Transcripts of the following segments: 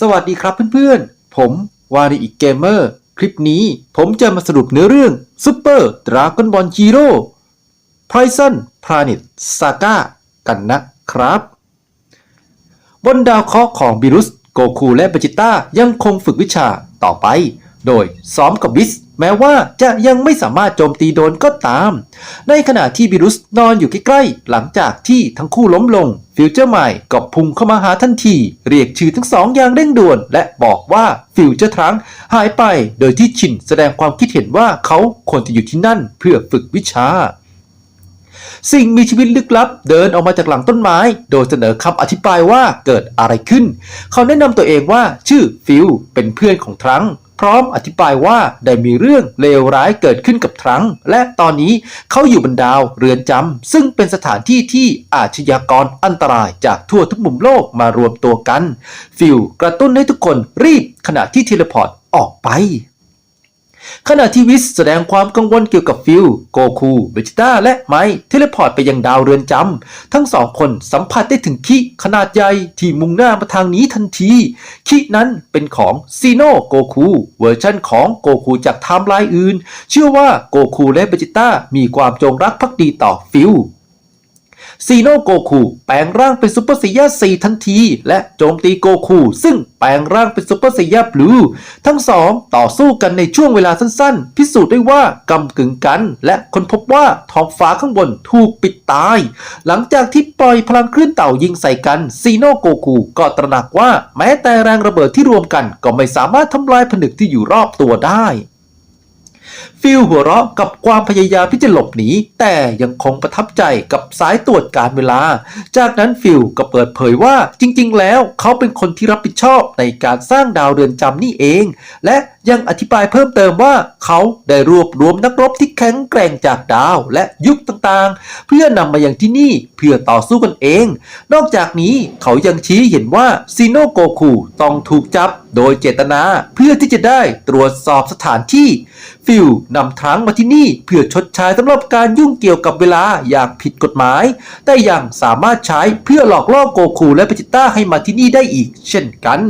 สวัสดีครับเพื่อนๆ ผมวาริอีกเกมเมอร์ คลิปนี้ผมจะมาสรุปเนื้อเรื่องซูเปอร์ดราก้อนบอลฮีโร่ไพรซันพลาเน็ตซาก้ากันนะครับ บนดาวเคราะห์ของบิรุส โกคูและเบจิต้ายังคงฝึกวิชาต่อไป โดยซ้อมกับวิส แม้ว่าจะยังไม่สามารถโจมตีโดนก็ตาม ในขณะที่บิรุสนอนอยู่ใกล้ๆ หลังจากที่ทั้งคู่ล้มลง ฟิวเจอร์ใหม่ก็พุ่งเข้ามาหาทันที เรียกชื่อทั้งสองอย่างเร่งด่วน และบอกว่าฟิวเจอร์ทรังหายไป โดยที่ชินแสดงความคิดเห็นว่าเขาควรจะอยู่ที่นั่นเพื่อฝึกวิชาสิ่งมีชีวิตลึกลับ เดินออกมาจากหลังต้นไม้ โดยเสนอคำอธิบายว่าเกิดอะไรขึ้น เขาแนะนำตัวเองว่าชื่อฟิลเป็นเพื่อนของทรัง พร้อมอธิบายว่าได้มีเรื่องเลวร้ายเกิดขึ้นกับทรัง และตอนนี้เขาอยู่บนดาวเรือนจำซึ่งเป็นสถานที่ที่อาชญากรอันตรายจากทั่วทุกมุมโลกมารวมตัวกัน ฟิลกระตุ้นให้ทุกคนรีบขณะที่เทเลพอร์ตออกไป ขณะที่วิสแสดงความกังวลเกี่ยวกับฟิลโกคูเบจิต้าและไมค์เทเลพอร์ตไปยังดาวเรือนจำทั้งสองคนสัมผัสได้ถึงคิขนาดใหญ่ที่มุ่งหน้ามาทางนี้ทันทีคินั้นเป็นของซีโนโกคูเวอร์ชันของโกคูจากไทม์ไลน์อื่น เชื่อว่าโกคูและเบจิต้ามีความจงรักภักดีต่อฟิล ซีโนโกคูแปลงร่างเป็นซูเปอร์ไซย่า4ทันที และโจมตีโกคูซึ่งแปลงร่างเป็นซูเปอร์ไซย่าบลูทั้งสองต่อสู้กันในช่วงเวลาสั้นๆ พิสูจน์ได้ว่ากำกึ่งกัน และคนพบว่าท้องฟ้าข้างบนถูกปิดตาย หลังจากที่ปล่อยพลังคลื่นเต่ายิงใส่กันซีโนโกคูก็ตระหนักว่าแม้แต่แรงระเบิดที่รวมกัน ก็ไม่สามารถทำลายผนึกที่อยู่รอบตัวได้ ฟิลหัวเราะกับความพยายามที่จะหลบหนีแต่ยังคงประทับใจกับสายตรวจการเวลา จากนั้นฟิลก็เปิดเผยว่าจริง ๆ แล้วเขาเป็นคนที่รับผิดชอบในการสร้างดาวเรือนจำนี่เอง และยังอธิบายเพิ่มเติมว่าเขาได้รวบรวมนักรบที่แข็งแกร่งจากดาวและยุคต่างๆ เพื่อนำมาอย่างที่นี่เพื่อต่อสู้กันเอง นอกจากนี้เขายังชี้เห็นว่าซีโนโกคูต้องถูกจับโดยเจตนาเพื่อที่จะได้ตรวจสอบสถานที่ฟิลนำทรังมาที่นี่เพื่อชดใช้สำหรับการยุ่งเกี่ยวกับเวลาอย่างผิดกฎหมาย แต่ยังสามารถใช้เพื่อหลอกล่อโกคูและเปจิต้าให้มาที่นี่ได้อีก เช่นกัน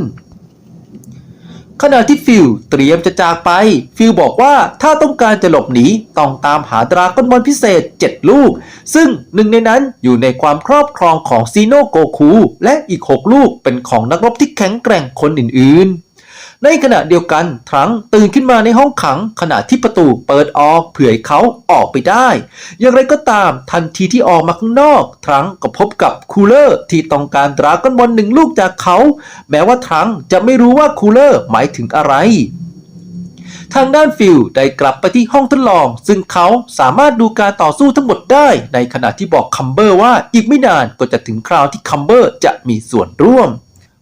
ขณะที่ฟิลเตรียมจะจากไป ฟิลบอกว่าถ้าต้องการจะหลบหนีต้องตามหาดราก้อนบอลพิเศษ 7 ลูก ซึ่งหนึ่งในนั้นอยู่ในความครอบครองของซีโนโกคู และอีก 6 ลูกเป็นของนักรบที่แข็งแกร่งคนอื่นๆ ในขณะเดียวกันทรังตื่นขึ้นมาในห้องขังขณะที่ประตูเปิดออกเผื่อให้เขาออกไปได้ อย่างไรก็ตามทันทีที่ออกมาข้างนอกทรังก็พบกับคูลเลอร์ที่ต้องการดราก้อนบอลหนึ่งลูกจากเขา แม้ว่าทรังจะไม่รู้ว่าคูลเลอร์หมายถึงอะไรทางด้านฟิลได้กลับไปที่ห้องทดลอง ซึ่งเขาสามารถดูการต่อสู้ทั้งหมดได้ ในขณะที่บอกคัมเบอร์ว่าอีกไม่นานก็จะถึงคราวที่คัมเบอร์จะมีส่วนร่วม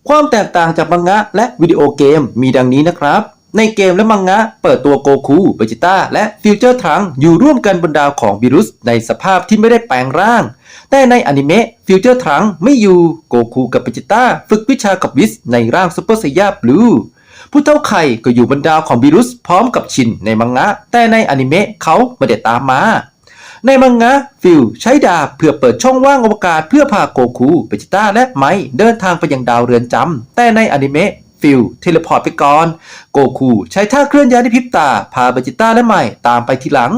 ความแตกต่างจากมังงะและวิดีโอเกมมีดังนี้นะครับ ในเกมและมังงะเปิดตัวโกคูเบจิต้าและฟิวเจอร์ทรังอยู่ร่วมกันบนดาวของบิรุสในสภาพที่ไม่ได้แปลงร่าง แต่ในอนิเมะฟิวเจอร์ทรังไม่อยู่โกคูกับเบจิต้าฝึกวิชากับวิสในร่างซูเปอร์ไซยาบลูผู้เท่าไข่ก็อยู่บนดาวของบิรุสพร้อมกับชินในมังงะ แต่ในอนิเมะเขาไม่ได้ตามมา ในมังงะฟิลใช้ดาบเพื่อเปิดช่องว่างอวกาศเพื่อพาโกคูเบจิต้าและไมเดินทางไปยังดาวเรือนจำแต่ในอนิเมะฟิลเทเลพอร์ตไปก่อน โกคูใช้ท่าเคลื่อนย้ายในพริบตา พาเบจิต้าและไมตามไปทีหลัง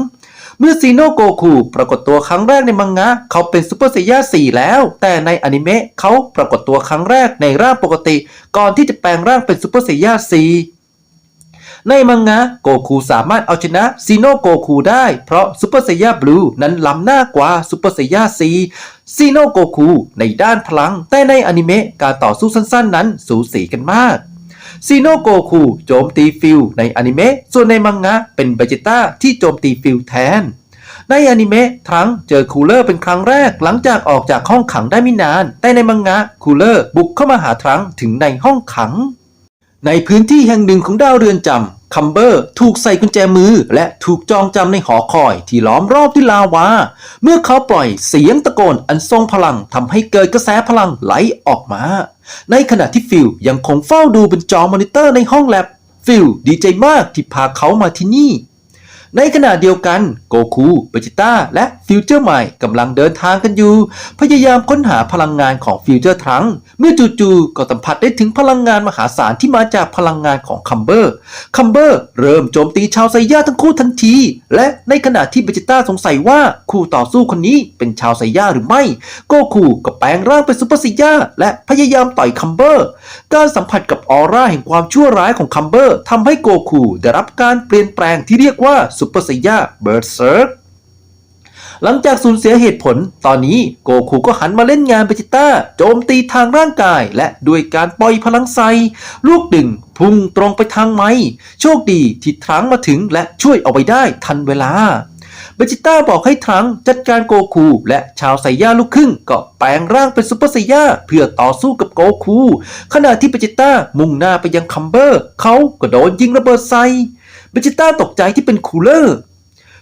เมื่อซีโนโกคูปรากฏตัวครั้งแรกในมังงะ เขาเป็นซูเปอร์ไซย่า4แล้ว แต่ในอนิเมะเขาปรากฏตัวครั้งแรกในร่างปกติ ก่อนที่จะแปลงร่างเป็นซูเปอร์ไซย่า4 ในมังงะโกคูสามารถเอาชนะซีโนโกคูได้เพราะซูเปอร์ไซย่าบลูนั้นล้ำหน้ากว่าซูเปอร์ไซย่าซีซีโนโกคูในด้านพลัง แต่ในอนิเมะการต่อสู้สั้นๆ นั้นสูสีกันมากซีโนโกคูโจมตีฟิลในอนิเมะส่วนในมังงะเป็นเบจิต้าที่โจมตีฟิลแทนในอนิเมะทรังเจอคูลเลอร์เป็นครั้งแรกหลังจากออกจากห้องขังได้ไม่นาน แต่ในมังงะคูลเลอร์บุกเข้ามาหาทรังถึงในห้องขัง ในพื้นที่แห่งหนึ่งของดาวเรือนจำ คัมเบอร์ถูกใส่กุญแจมือ และถูกจองจำในหอคอยที่ล้อมรอบด้วยลาวา เมื่อเขาปล่อยเสียงตะโกนอันทรงพลังทำให้เกิดกระแสพลังไหลออกมา ในขณะที่ฟิลยังคงเฝ้าดูบนจอมอนิเตอร์ในห้องแลบฟิลดีใจมากที่พาเขามาที่นี่ ในขณะเดียวกันโกคูเบจิต้าและฟิวเจอร์ใหม่กำลังเดินทางกันอยู่ พยายามค้นหาพลังงานของฟิวเจอร์ทรังเมื่อจู่ๆก็สัมผัสได้ถึงพลังงานมหาศาลที่มาจากพลังงานของคัมเบอร์คัมเบอร์เริ่มโจมตีชาวไซย่าทั้งคู่ทันที และในขณะที่เบจิต้าสงสัยว่าคู่ต่อสู้คนนี้เป็นชาวไซย่าหรือไม่โกคูก็แปลงร่างเป็นซูเปอร์ไซย่าและพยายามต่อยคัมเบอร์การสัมผัสกับออร่าแห่งความชั่วร้ายของคัมเบอร์ทำให้โกคูได้รับการเปลี่ยนแปลงที่เรียกว่าซููเปอร์ไซย่าเบิร์ดเซิร์กหลังจากสูญเสียเหตุผล ตอนนี้โกคูก็หันมาเล่นงานเบจิต้า โจมตีทางร่างกาย และด้วยการปล่อยพลังไซลูกดึง พุ่งตรงไปทางไม้โชคดีที่ทรังมาถึงและช่วยเอาไว้ได้ทันเวลาเบจิต้าบอกให้ทรังจัดการโกคูและชาวไซย่าลูกครึ่งก็แปลงร่างเป็นซูเปอร์ไซย่าเพื่อต่อสู้กับโกคู ขณะที่เบจิต้ามุ่งหน้าไปยังคัมเบอร์ เขาก็โดนยิงระเบิดใส่ เบจิต้าตกใจที่เป็นคูลเลอร์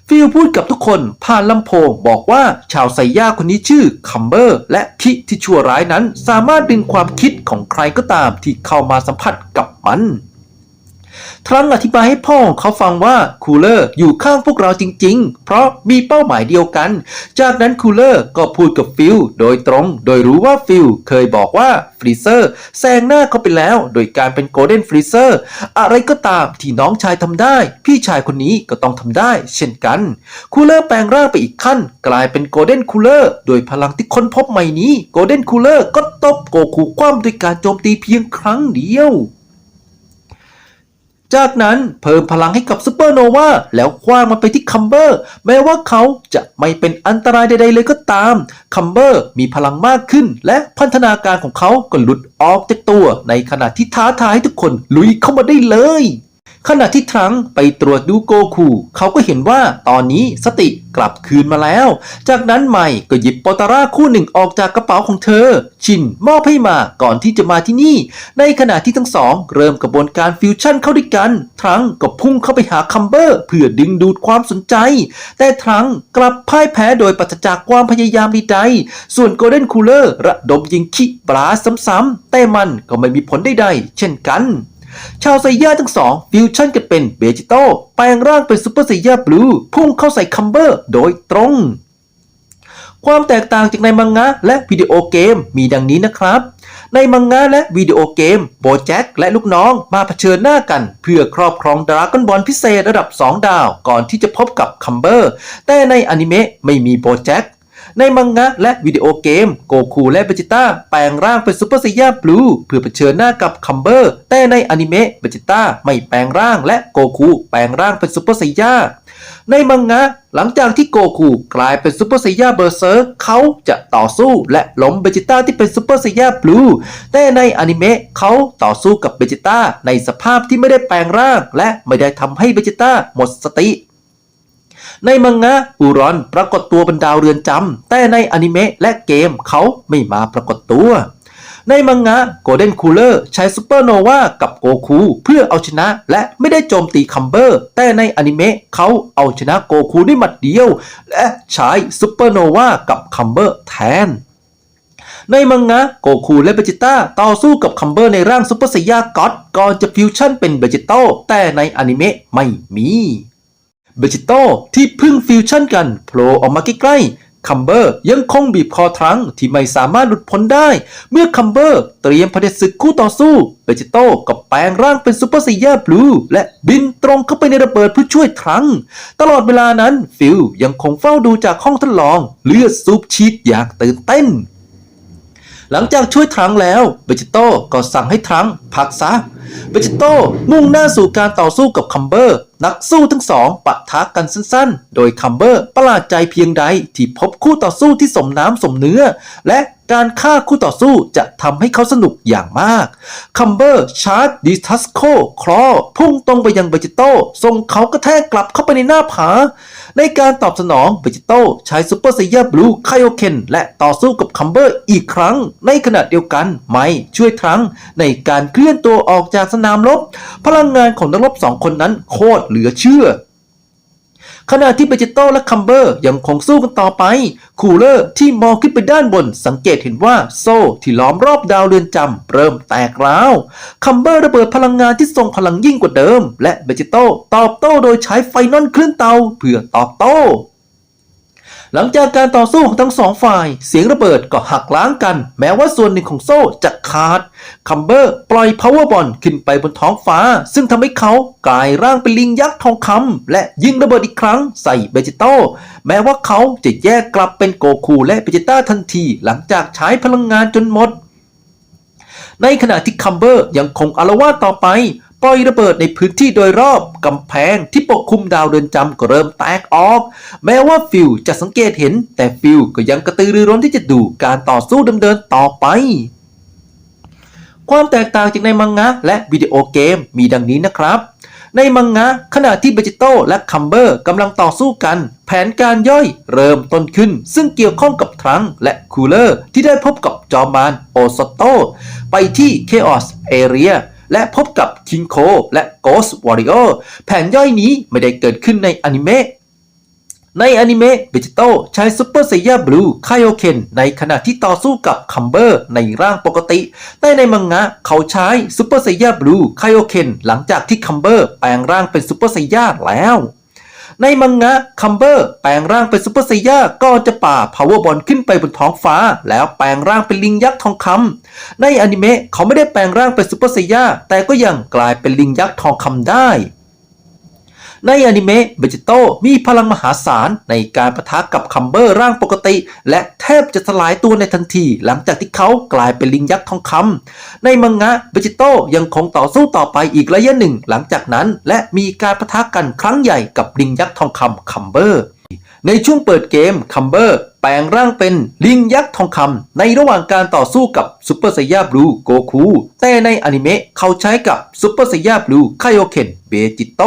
ฟิลพูดกับทุกคนผ่านลำโพงบอกว่าชาวไซย่าคนนี้ชื่อคัมเบอร์ และคิที่ชั่วร้ายนั้น สามารถดึงความคิดของใครก็ตามที่เข้ามาสัมผัสกับมัน ทรังอธิบายให้พ่อของเขาฟังว่าคูลเลอร์อยู่ข้างพวกเราจริง ๆ เพราะมีเป้าหมายเดียวกัน จากนั้นคูลเลอร์ก็พูดกับฟิลโดยตรง โดยรู้ว่าฟิลเคยบอกว่าฟรีเซอร์แซงหน้าเขาไปแล้ว โดยการเป็นโกลเด้นฟรีเซอร์อะไรก็ตามที่น้องชายทำได้ พี่ชายคนนี้ก็ต้องทำได้ เช่นกันคูลเลอร์แปลงร่างไปอีกขั้น กลายเป็นโกลเด้นคูลเลอร์โดยพลังที่ค้นพบใหม่นี้โกลเด้นคูลเลอร์ก็ตบโกคูคว่ำด้วยการโจมตีเพียงครั้งเดียว จากนั้นเพิ่มพลังให้กับซูเปอร์โนวาแล้วคว้างมันไปที่คัมเบอร์ แม้ว่าเขาจะไม่เป็นอันตรายใดๆเลยก็ตาม คัมเบอร์มีพลังมากขึ้น และพันธนาการของเขาก็หลุดออกจากตัว ในขณะที่ท้าทายให้ทุกคนลุยเข้ามาได้เลย ขณะที่ทรังไปตรวจดูโกคู เขาก็เห็นว่าตอนนี้สติกลับคืนมาแล้ว จากนั้นใหม่ก็หยิบโปตาร่าคู่หนึ่งออกจากกระเป๋าของเธอ ชินมอบให้มาก่อนที่จะมาที่นี่ ในขณะที่ทั้งสอง เริ่มกระบวนการฟิวชั่นเข้าด้วยกัน ทรังก็พุ่งเข้าไปหาคัมเบอร์ เพื่อดึงดูดความสนใจ แต่ทรังกลับพ่ายแพ้โดยปราศจากความพยายามใดๆส่วนโกลเด้นคูลเลอร์ระดมยิงขีปลาซ้ำๆแต่มันก็ไม่มีผลใดๆเช่นกัน ชาวไซย่าทั้งสองฟิวชั่นกันเป็นเบจิโต้แปลงร่างเป็นซูเปอร์ไซย่าบลูพุ่งเข้าใส่คัมเบอร์โดยตรง ความแตกต่างจากในมังงะและวิดีโอเกมมีดังนี้นะครับ ในมังงะและวิดีโอเกม โบแจ็คและลูกน้องมาเผชิญหน้ากัน เพื่อครอบครองดราก้อนบอลพิเศษระดับ 2 ดาว ก่อนที่จะพบกับคัมเบอร์ แต่ในอนิเมะไม่มีโบแจ็ค ในมังงะและวิดีโอเกม โกคูและเบจิต้าแปลงร่างเป็นซูเปอร์ไซย่าบลูเพื่อเผชิญหน้ากับคัมเบอร์ แต่ในอนิเมะเบจิต้าไม่แปลงร่างและโกคูแปลงร่างเป็นซูเปอร์ไซย่าในมังงะหลังจากที่โกคูกลายเป็นซูเปอร์ไซย่าเบอร์เซอร์เขาจะต่อสู้และล้มเบจิต้าที่เป็นซูเปอร์ไซย่าบลูแต่ในอนิเมะเขาต่อสู้กับเบจิต้าในสภาพที่ไม่ได้แปลงร่าง และไม่ได้ทำให้เบจิต้าหมดสติ ในมังงะอูรอนปรากฏตัวเป็นดาวเรือนจำแต่ในอนิเมะและเกมเขาไม่มาปรากฏตัว ในมังงะโกลเด้นคูลเลอร์ใช้ซูเปอร์โนวากับโกคูเพื่อเอาชนะและไม่ได้โจมตีคัมเบอร์ แต่ในอนิเมะเขาเอาชนะโกคูด้วยหมัดเดียว และใช้ซูเปอร์โนวากับคัมเบอร์แทนในมังงะโกคูและเบจิต้าต่อสู้กับคัมเบอร์ในร่างซูเปอร์ไซยาก็อดก่อนจะฟิวชั่นเป็นเบจิโต้แต่ในอนิเมะไม่มี เบจิโต้ที่พึ่งฟิวชั่นกันโผล่ออกมาใกล้ๆ คัมเบอร์ยังคงบีบคอทรังที่ไม่สามารถหลุดพ้นได้ เมื่อคัมเบอร์เตรียมเผด็จศึกคู่ต่อสู้ เบจิโต้ก็แปลงร่างเป็นซูเปอร์ไซย่าบลูและบินตรงเข้าไปในระเบิดเพื่อช่วยทรัง ตลอดเวลานั้นฟิลยังคงเฝ้าดูจากห้องทดลอง เลือดซูบชีดอย่างตื่นเต้น หลังจากช่วยทรังแล้วเบจิโต้ก็สั่งให้ทรังพักซะเบจิโต้มุ่งหน้าสู่การต่อสู้กับคัมเบอร์ นักสู้ทั้งสองปะทะกันสั้นๆ โดยคัมเบอร์ประหลาดใจเพียงใดที่พบคู่ต่อสู้ที่สมน้ำสมเนื้อ และ การฆ่าคู่ต่อสู้จะทำให้เขาสนุกอย่างมากคัมเบอร์ชาร์จดิทัสโคคลอพุ่งตรงไปยังเบจิโต้ส่งเขากระแทกกลับเข้าไปในหน้าผา ในการตอบสนองเบจิโต้ใช้ซูเปอร์ไซยาบลูไคโอเคนและต่อสู้กับคัมเบอร์อีกครั้ง ในขณะเดียวกันไมค์ช่วยทรังในการเคลื่อนตัวออกจากสนามรบ พลังงานของนักรบสองคนนั้นโคตรเหลือเชื่อ ขณะที่เบจิโต้และคัมเบอร์ยังคงสู้กันต่อไป คูเลอร์ที่มองขึ้นไปด้านบน สังเกตเห็นว่าโซ่ที่ล้อมรอบดาวเรือนจำเริ่มแตกร้าว คัมเบอร์ระเบิดพลังงานที่ทรงพลังยิ่งกว่าเดิม และเบจิโต้ตอบโต้โดยใช้ไฟนอลคลื่นเตาเพื่อตอบโต้ หลังจากการต่อสู้ของทั้งสองฝ่าย เสียงระเบิดก็หักล้างกัน แม้ว่าส่วนหนึ่งของโซ่จะขาด คัมเบอร์ปล่อยพาวเวอร์บอลขึ้นไปบนท้องฟ้า ซึ่งทำให้เขากลายร่างเป็นลิงยักษ์ทองคำและยิงระเบิดอีกครั้งใส่เบจิโต้แม้ว่าเขาจะแยกกลับเป็นโกคูและเบจิต้าทันทีหลังจากใช้พลังงานจนหมดในขณะที่คัมเบอร์ยังคงอารวาสต่อไป ปล่อยระเบิดในพื้นที่โดยรอบกำแพงที่ปกคลุมดาวเรือนจำก็เริ่มแตกออก แม้ว่าฟิลจะสังเกตเห็น แต่ฟิลก็ยังกระตือรือร้นที่จะดูการต่อสู้ดำเนินต่อไป ความแตกต่างจากในมังงะและวิดีโอเกมมีดังนี้นะครับในมังงะขณะที่เบจิโต้และคัมเบอร์กำลังต่อสู้กัน แผนการย่อยเริ่มต้นขึ้น ซึ่งเกี่ยวข้องกับทรังและคูลเลอร์ที่ได้พบกับจอมารโอซโต ไปที่ Chaos Area และพบกับคิงโคและ Ghost Warrior แผนย่อยนี้ไม่ได้เกิดขึ้นในอนิเมะในอนิเมะเบจิโตใช้ซูเปอร์ไซยาบลูไคโอเคนในขณะที่ต่อสู้กับคัมเบอร์ในร่างปกติ แต่ในมังงะเขาใช้ซูเปอร์ไซยาบลูไคโอเคนหลังจากที่คัมเบอร์แปลงร่างเป็นซูเปอร์ไซยาแล้ว ในมังงะคัมเบอร์แปลงร่างเป็นซูเปอร์ไซย่าก็จะป่าพาวเวอร์บอลขึ้นไปบนท้องฟ้า แล้วแปลงร่างเป็นลิงยักษ์ทองคำในอนิเมะเขาไม่ได้แปลงร่างเป็นซูเปอร์ไซย่าแต่ก็ยังกลายเป็นลิงยักษ์ทองคำได้ ในอนิเมะเบจิโต้มีพลังมหาศาลในการประทะกับคัมเบอร์ร่างปกติ และแทบจะสลายตัวในทันที หลังจากที่เขากลายเป็นลิงยักษ์ทองคำในมังงะเบจิโต้ยังคงต่อสู้ต่อไปอีกระยะหนึ่ง หลังจากนั้น และมีการประทะกันครั้งใหญ่กับลิงยักษ์ทองคำคัมเบอร์ ในช่วงเปิดเกมคัมเบอร์แปลงร่างเป็นลิงยักษ์ทองคำในระหว่างการต่อสู้กับซูเปอร์ไซยาบลูโกคูแต่ในอนิเมะเขาใช้กับซูเปอร์ไซยาบลูไคโอเคนเบจิโต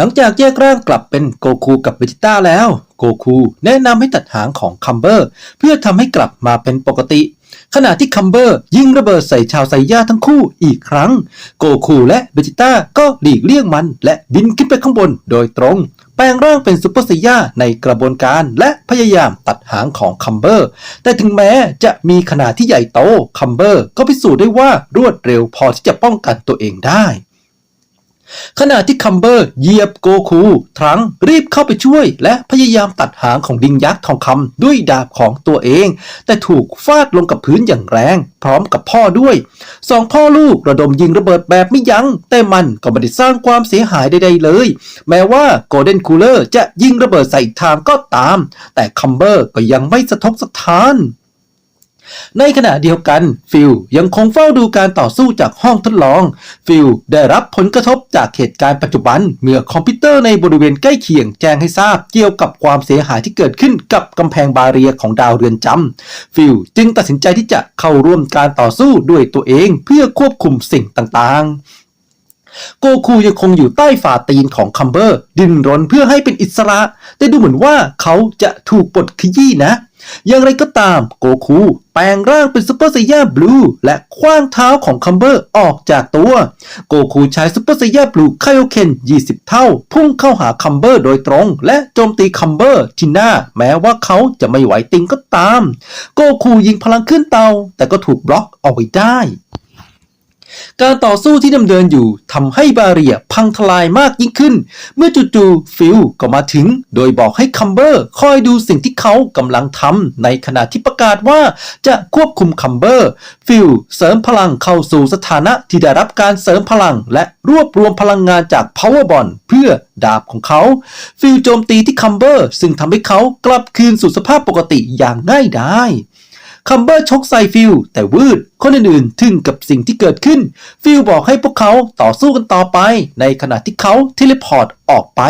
หลังจากแยกร่างกลับเป็นโกคูกับเบจิต้าแล้ว โกคูแนะนำให้ตัดหางของคัมเบอร์ เพื่อทำให้กลับมาเป็นปกติ ขณะที่คัมเบอร์ยิงระเบิดใส่ชาวไซย่าทั้งคู่อีกครั้ง โกคูและเบจิต้าก็หลีกเลี่ยงมัน และบินขึ้นไปข้างบนโดยตรง แปลงร่างเป็นซูเปอร์ไซย่าในกระบวนการและพยายามตัดหางของคัมเบอร์ แต่ถึงแม้จะมีขนาดที่ใหญ่โตคัมเบอร์ก็พิสูจน์ได้ว่ารวดเร็วพอที่จะป้องกันตัวเองได้ ขณะที่คัมเบอร์เหยียบโกคูทรังรีบเข้าไปช่วย และพยายามตัดหางของลิงยักษ์ทองคำด้วยดาบของตัวเอง แต่ถูกฟาดลงกับพื้นอย่างแรง พร้อมกับพ่อด้วยสองพ่อลูกระดมยิงระเบิดแบบไม่ยัง้ง แต่มันก็ไม่ได้สร้างความเสียหายใดๆเลย แม้ว่าโกลเด้นคูลเลอร์จะยิงระเบิดใส่อีกทางก็ตาม แต่คัมเบอร์ก็ยังไม่สะทกสะท้าน ในขณะเดียวกัน ฟิลยังคงเฝ้าดูการต่อสู้จากห้องทดลอง ฟิลได้รับผลกระทบจากเหตุการณ์ปัจจุบัน เมื่อคอมพิวเตอร์ในบริเวณใกล้เคียงแจ้งให้ทราบเกี่ยวกับความเสียหายที่เกิดขึ้นกับกำแพงบาเรียของดาวเรือนจำฟิลจึงตัดสินใจที่จะเข้าร่วมการต่อสู้ด้วยตัวเองเพื่อควบคุมสิ่งต่างๆโกคูยังคงอยู่ใต้ฝ่าตีนของคัมเบอร์ ดิ้นรนเพื่อให้เป็นอิสระ แต่ดูเหมือนว่าเขาจะถูกปลดขยี้นะ อย่างไรก็ตามโกคูแปลงร่างเป็นซูเปอร์ไซย่าบลูและคว้างเท้าของคัมเบอร์ออกจากตัว โกคูใช้ซูเปอร์ไซย่าบลูไคโอเคน 20 เท่า พุ่งเข้าหาคัมเบอร์โดยตรง และโจมตีคัมเบอร์ที่หน้า แม้ว่าเขาจะไม่ไหวติงก็ตาม โกคูยิงพลังขึ้นเตา แต่ก็ถูกบล็อกเอาไว้ได้ การต่อสู้ที่ดำเนินอยู่ทำให้บาเรียพังทลายมากยิ่งขึ้น เมื่อจู่ๆฟิลก็มาถึง โดยบอกให้คัมเบอร์คอยดูสิ่งที่เขากำลังทำในขณะที่ประกาศว่าจะควบคุมคัมเบอร์ ฟิลเสริมพลังเข้าสู่สถานะที่ได้รับการเสริมพลัง และรวบรวมพลังงานจาก Power b o n เพื่อดาบของเขา ฟิลโจมตีที่คัมเบอร์ ซึ่งทำให้เขากลับคืนสู่สภาพปกติอย่างง่ายดาย คัมเบอร์ชกใส่ฟิลแต่วืดคนอื่นๆทึ่งกับสิ่งที่เกิดขึ้น ฟิลบอกให้พวกเขาต่อสู้กันต่อไป ในขณะที่เขาเทเลพอร์ตออกไป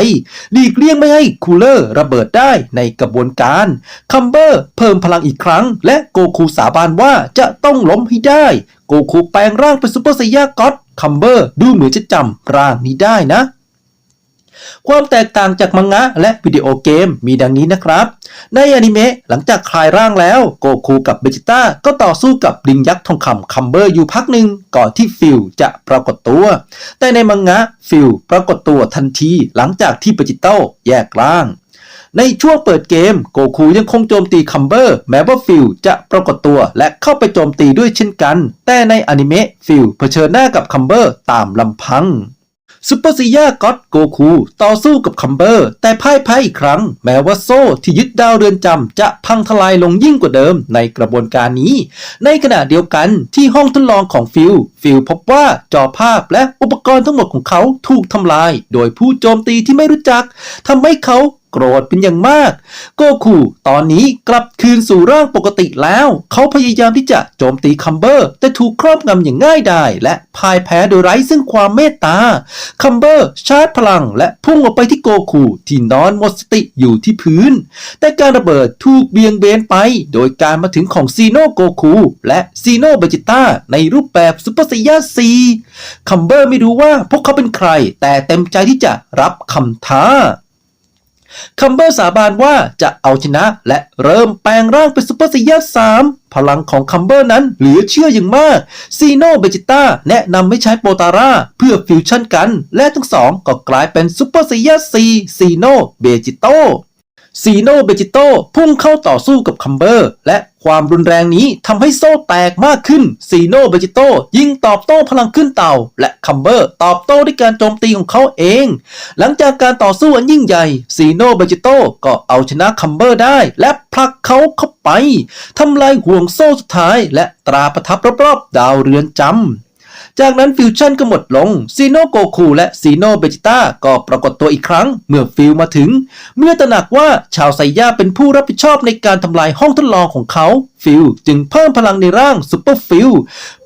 หลีกเลี่ยงไม่ให้คูลเลอร์ระเบิดได้ในกระบวนการ คัมเบอร์เพิ่มพลังอีกครั้ง และโกคูสาบานว่าจะต้องล้มให้ได้ โกคูแปลงร่างเป็นซูเปอร์ไซยาก็อตคัมเบอร์ดูเหมือนจะจำร่างนี้ได้นะ ความแตกต่างจากมังงะและวิดีโอเกมมีดังนี้นะครับ ในอนิเมะหลังจากคลายร่างแล้ว โกคูกับเบจิต้าก็ต่อสู้กับลิงยักษ์ทองคำคัมเบอร์อยู่พักหนึ่งก่อนที่ฟิลจะปรากฏตัว แต่ในมังงะฟิลปรากฏตัวทันทีหลังจากที่เบจิต้าแยกร่างในช่วงเปิดเกมโกคูยังคงโจมตีคัมเบอร์แม้ว่าฟิลจะปรากฏตัวและเข้าไปโจมตีด้วยเช่นกัน แต่ในอนิเมะฟิลเผชิญหน้ากับคัมเบอร์ตามลำพัง ซูเปอร์ซียาก็อตโกคูต่อสู้กับคัมเบอร์ แต่พ่ายแพ้อีกครั้ง แม้ว่าโซ่ที่ยึดดาวเรือนจำจะพังทลายลงยิ่งกว่าเดิมในกระบวนการนี้ ในขณะเดียวกันที่ห้องทดลองของฟิล ฟิลพบว่าจอภาพและอุปกรณ์ทั้งหมดของเขาถูกทำลาย โดยผู้โจมตีที่ไม่รู้จักทำให้เขาโกรธเป็นอย่างมาก โกคูตอนนี้กลับคืนสู่ร่างปกติแล้ว เขาพยายามที่จะโจมตีคัมเบอร์ แต่ถูกครอบงำอย่างง่ายดายและพ่ายแพ้โดยไร้ซึ่งความเมตตา คัมเบอร์ชาร์จพลัง และพุ่งออกไปที่โกคูที่นอนหมดสติอยู่ที่พื้น แต่การระเบิดถูกเบี่ยงเบนไป โดยการมาถึงของซีโนโกคูและซีโนเบจิต้าในรูปแบบซุปเปอร์ไซยาซีคัมเบอร์ไม่รู้ว่าพวกเขาเป็นใคร แต่เต็มใจที่จะรับคำท้า คัมเบอร์สาบานว่าจะเอาชนะและเริ่มแปลงร่างเป็นซูเปอร์ไซยาสามพลังของคัมเบอร์นั้นเหลือเชื่ออย่างมาก ซีโนเบจิต้าแนะนำให้ใช้โปตาร่าเพื่อฟิวชั่นกัน และทั้งสองก็กลายเป็นซูเปอร์ไซยาซีซีโนเบจิโตซีโนเบจิโตพุ่งเข้าต่อสู้กับคัมเบอร์ และ ความรุนแรงนี้ทำให้โซ่แตกมากขึ้นซีโนเบจิโตยิงตอบโต้พลังขึ้นเต่า และคัมเบอร์ตอบโต้ด้วยการโจมตีของเขาเอง หลังจากการต่อสู้อันยิ่งใหญ่ซีโนเบจิโตก็เอาชนะคัมเบอร์ได้ และผลักเขาเข้าไปทำลายห่วงโซ่สุดท้าย และตราประทับรอบๆดาวเรือนจำ จากนั้นฟิวชั่นก็หมดลงซีโนโกคูและซีโนเบจิต้าก็ปรากฏตัวอีกครั้ง เมื่อฟิวมาถึง เมื่อตระหนักว่าชาวไซย่าเป็นผู้รับผิดชอบในการทำลายห้องทดลองของเขา ฟิวจึงเพิ่มพลังในร่างซูเปอร์ฟิว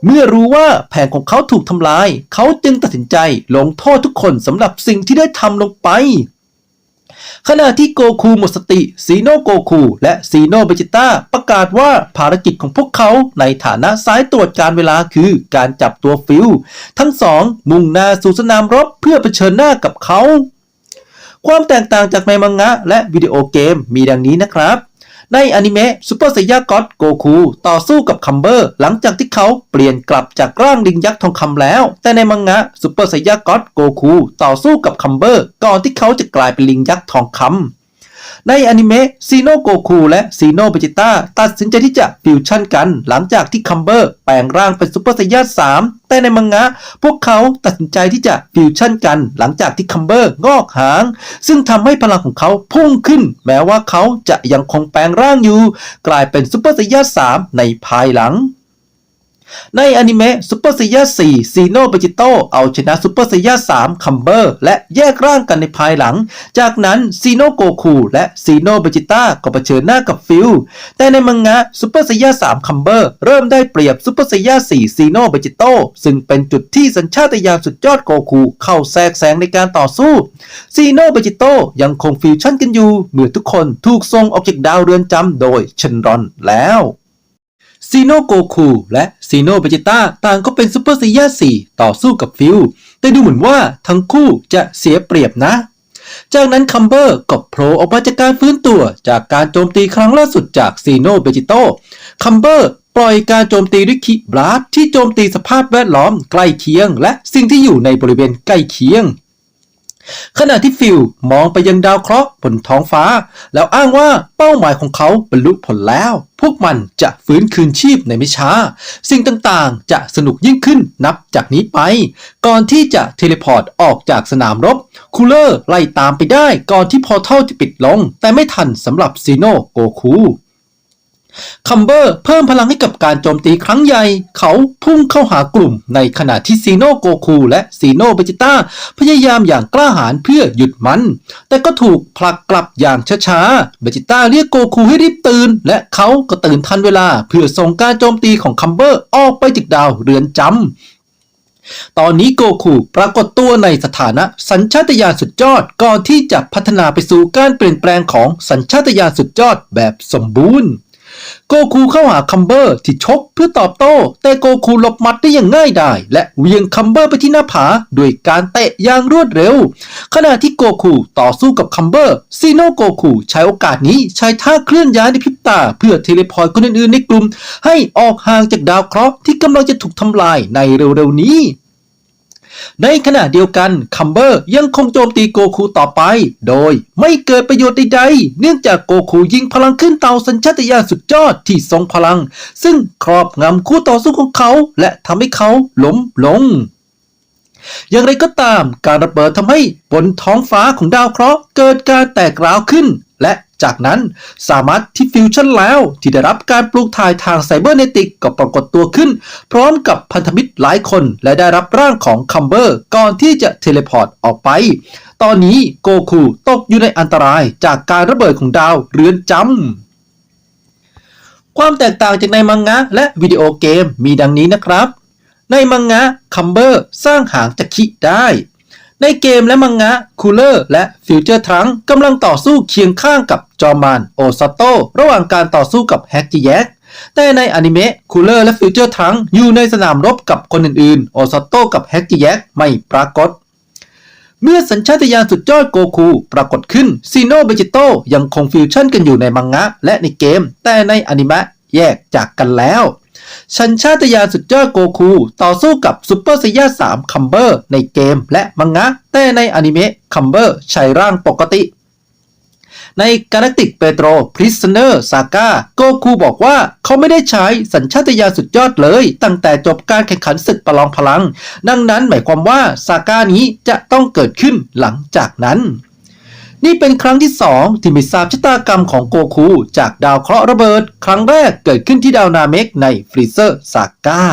เมื่อรู้ว่าแผนของเขาถูกทำลาย เขาจึงตัดสินใจลงโทษทุกคนสำหรับสิ่งที่ได้ทำลงไป ขณะที่โกคูหมดสติซีโนโกคูและซีโนเบจิต้าประกาศว่าภารกิจของพวกเขาในฐานะสายตรวจการเวลาคือการจับตัวฟิลทั้งสองมุ่งหน้าสู่สนามรบเพื่อเผชิญหน้ากับเขา ความแตกต่างจากในมังงะและวิดีโอเกมมีดังนี้นะครับ ในอนิเมะซูเปอร์ไซยาก็อตโกคูต่อสู้กับคัมเบอร์หลังจากที่เขาเปลี่ยนกลับจากร่างลิงยักษ์ทองคำแล้ว แต่ในมังงะซูเปอร์ไซยาก็อตโกคูต่อสู้กับคัมเบอร์ก่อนที่เขาจะกลายเป็นลิงยักษ์ทองคำ ในอนิเมะซีโนโกคูและซีโนเบจิต้าตัดสินใจที่จะฟิวชั่นกัน หลังจากที่คัมเบอร์แปลงร่างเป็นซูเปอร์ไซยา3แต่ในมังงะ พวกเขาตัดสินใจที่จะฟิวชั่นกัน หลังจากที่คัมเบอร์งอกหาง ซึ่งทำให้พลังของเขาพุ่งขึ้น แม้ว่าเขาจะยังคงแปลงร่างอยู่ กลายเป็นซูเปอร์ไซยา3ในภายหลัง ในอนิเมะซูเปอร์ไซยา4ซีโนเบจิโตเอาชนะซูเปอร์ไซยา3คัมเบอร์ และแยกร่างกันในภายหลัง จากนั้นซีโนโกคูและซีโนเบจิต้าก็เผชิญหน้ากับฟิลแต่ในมังงะซูเปอร์ไซยา3คัมเบอร์ เริ่มได้เปรียบซูเปอร์ไซยา4ซีโนเบจิโตซึ่งเป็นจุดที่สัญชาตญาณสุดยอดโกคูเข้าแทรกแซงในการต่อสู้ซีโนเบจิโตยังคงฟิวชั่นกันอยู่เมื่อทุกคนถูกส่งออกจากดาวเรือนจำโดยเชนรอนแล้ว ซีโนโกคูและซีโนเบจิต้าต่างก็เป็นซูเปอร์ไซย่า4ต่อสู้กับฟิลแต่ดูเหมือนว่าทั้งคู่จะเสียเปรียบนะ จากนั้นคัมเบอร์ก็โผล่ออกมาจากการฟื้นตัว จากการโจมตีครั้งล่าสุดจากซีโนเบจิโตคัมเบอร์ปล่อยการโจมตีด้วยคิบลาสที่โจมตีสภาพแวดล้อมใกล้เคียง และสิ่งที่อยู่ในบริเวณใกล้เคียง ขณะที่ฟิลมองไปยังดาวเคราะห์บนท้องฟ้า แล้วอ้างว่าเป้าหมายของเขาบรรลุผลแล้ว พวกมันจะฟื้นคืนชีพในไม่ช้า สิ่งต่างๆ จะสนุกยิ่งขึ้นนับจากนี้ไป ก่อนที่จะเทเลพอร์ตออกจากสนามรบ คูลเลอร์ไล่ตามไปได้ก่อนที่พอร์ทัลจะปิดลง แต่ไม่ทันสำหรับซีโนโกคู คัมเบอร์เพิ่มพลังให้กับการโจมตีครั้งใหญ่ เขาพุ่งเข้าหากลุ่มในขณะที่ซีโนโกคูและซีโนเบจิต้าพยายามอย่างกล้าหาญเพื่อหยุดมัน แต่ก็ถูกผลักกลับอย่างช้าๆ เบจิต้าเรียกโกคูให้รีบตื่น และเขาก็ตื่นทันเวลา เพื่อส่งการโจมตีของคัมเบอร์ออกไปจากดาวเรือนจำตอนนี้โกคูปรากฏตัวในสถานะสัญชาตญาณสุดยอดก่อนที่จะพัฒนาไปสู่การเปลี่ยนแปลงของสัญชาตญาณสุดยอดแบบสมบูรณ์ โกคูเข้าหาคัมเบอร์ที่ชกเพื่อตอบโต้ แต่โกคูหลบหมัดได้อย่างง่ายดายและเวียงคัมเบอร์ไปที่หน้าผาด้วยการเตะอย่างรวดเร็ว ขณะที่โกคูต่อสู้กับคัมเบอร์ซีโนโกคูใช้โอกาสนี้ใช้ท่าเคลื่อนย้ายในพริบตา เพื่อเทเลพอร์ตคนอื่นๆในกลุ่ม ให้ออกห่างจากดาวเคราะห์ที่กำลังจะถูกทำลายในเร็วๆนี้ ในขณะเดียวกันคัมเบอร์ยังคงโจมตีโกคูต่อไป โดยไม่เกิดประโยชน์ใดๆ เนื่องจากโกคูยิงพลังขึ้นเตาสัญชาตญาณสุดยอดที่ทรงพลัง ซึ่งครอบงำคู่ต่อสู้ของเขา และทำให้เขาล้มลงอย่างไรก็ตามการระเบิดทำให้บนท้องฟ้าของดาวเคราะห์เกิดการแตกร้าวขึ้น และ จากนั้นสามารถที่ฟิวชั่นแล้วที่ได้รับการปลูกถ่ายทางไซเบอร์เนติกก็ปรากฏตัวขึ้น พร้อมกับพันธมิตรหลายคนและได้รับร่างของคัมเบอร์ก่อนที่จะเทเลพอร์ตออกไป ตอนนี้โกคูตกอยู่ในอันตรายจากการระเบิดของดาวเรือนจำความแตกต่างจากในมังงะและวิดีโอเกมมีดังนี้นะครับ ในมังงะคัมเบอร์สร้างหางจากคิได้ ในเกมและมังงะคูเลอร์และฟิวเจอร์ทรังกำลังต่อสู้เคียงข้างกับจอมานโอซาโตระหว่างการต่อสู้กับแฮกจิแยกแต่ในอนิเมะคูเลอร์และฟิวเจอร์ทรังอยู่ในสนามรบกับคนอื่นๆ โอซาโตกับแฮกจิแยกไม่ปรากฏ เมื่อสัญชาตญาณสุดยอดโกคูปรากฏขึ้นซีโนเบจิโตยังคงฟิวชั่นกันอยู่ในมังงะและในเกม แต่ในอนิเมะแยกจากกันแล้ว สัญชาตญาณสุดยอดโกคู ต่อสู้กับซูเปอร์ไซย่า3คัมเบอร์ในเกมและมังงะ แต่ในอนิเมะคัมเบอร์ใช้ร่างปกติ ในกาแล็กติกเปโตรพริสเนอร์ซาก้าโกคูบอกว่าเขาไม่ได้ใช้สัญชาตญาณสุดยอดเลย ตั้งแต่จบการแข่งขันศึกประลองพลัง ดังนั้นหมายความว่าซาก้านี้จะต้องเกิดขึ้นหลังจากนั้น นี่เป็นครั้งที่สองที่มีทราบชะตากรรมของโกคู จากดาวเคราะห์ระเบิด ครั้งแรกเกิดขึ้นที่ดาวนาเมกในฟรีเซอร์ซาก้า